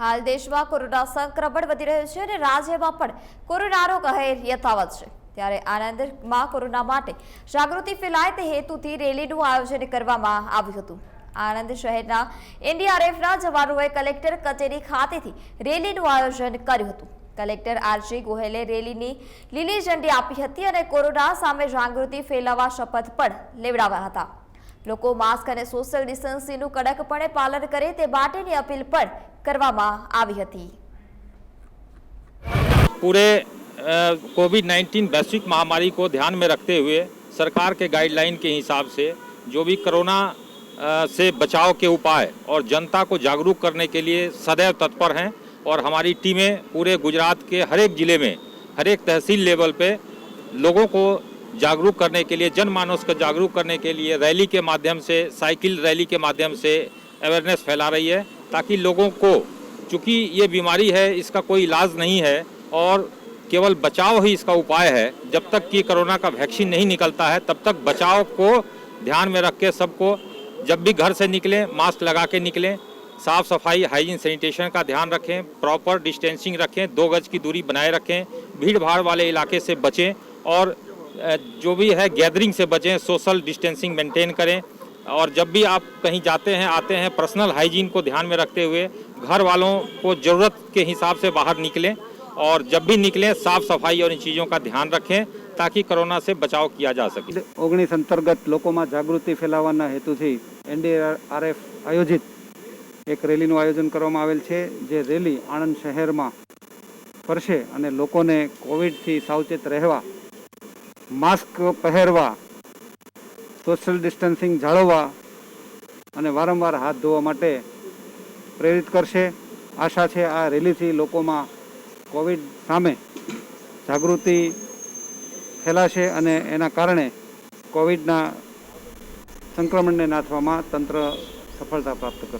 હાલ દેશમાં કોરોના સંક્રમણ વધી રહ્યું છે અને રાજ્યમાં પણ કોરોનાનો કહેર યથાવત છે ત્યારે આણંદમાં કોરોના માટે જાગૃતિ ફેલાય તે હેતુથી રેલીનું આયોજન કરવામાં આવ્યું હતું આણંદ શહેરના એનડીઆરએફના જવાનોએ કલેક્ટર કચેરી ખાતેથી રેલીનું આયોજન કર્યું હતું કલેક્ટર આરજી ગોહેલે રેલીની લીલી ઝંડી આપી હતી અને કોરોના સામે જાગૃતિ ફેલાવવા શપથ પણ લેવડાવ્યા હતા લોકો માસ્ક અને સોશિયલ ડિસ્ટન્સિંગનું કડકપણે પાલન કરે कोविड नाइन्टीन वैश्विक महामारी को ध्यान में रखते हुए सरकार के गाइडलाइन के हिसाब से जो भी कोरोना से बचाव के उपाय और जनता को जागरूक करने के लिए सदैव तत्पर हैं और हमारी टीमें पूरे गुजरात के हर एक ज़िले में हर एक तहसील लेवल पे लोगों को जागरूक करने के लिए जन मानस को जागरूक करने के लिए रैली के माध्यम से साइकिल रैली के माध्यम से अवेयरनेस फैला रही है ताकि लोगों को चूँकि ये बीमारी है इसका कोई इलाज नहीं है और केवल बचाव ही इसका उपाय है जब तक कि कोरोना का वैक्सीन नहीं निकलता है तब तक बचाव को ध्यान में रख के सबको जब भी घर से निकलें मास्क लगा के निकलें साफ़ सफाई हाइजीन सैनिटेशन का ध्यान रखें प्रॉपर डिस्टेंसिंग रखें दो गज की दूरी बनाए रखें भीड़ भाड़ वाले इलाके से बचें और અ જે ભી હે ગેધરિંગ સે બચે સોશિયલ ડિસ્ટન્સિંગ મેન્ટેન કરે ઓર જબ ભી આપ કહી જાતે હે આતે હે પર્સનલ હાઈજીન કો ધ્યાન મે રખતે હુએ ઘર વાલો કો જરૂરત કે હિસાબ સે બહાર નીકલે ઓર જબ ભી નીકલે સાફ સફાઈ ઓર ઇ ચીજો કા ધ્યાન રખે તાકી કોરોના સે બચાવ કિયા જા સકે 19 અંતર્ગત લોકો માં જાગૃતિ ફેલાવવા ના હેતુ થી એનડીઆરફ આયોજિત એક રેલી નો આયોજન કરવામા આવેલ છે જે રેલી આણંદ શહેર માં પરશે અને લોકો ને કોવિડ થી સાવચેત રહેવા માસ્ક પહેરવા સોશિયલ ડિસ્ટન્સિંગ જાળવવા અને વારંવાર હાથ ધોવા માટે પ્રેરિત કરશે આશા છે આ રેલીથી લોકોમાં કોવિડ સામે જાગૃતિ ફેલાશે અને એના કારણે કોવિડના સંક્રમણને નાથવામાં તંત્ર સફળતા પ્રાપ્ત કરશે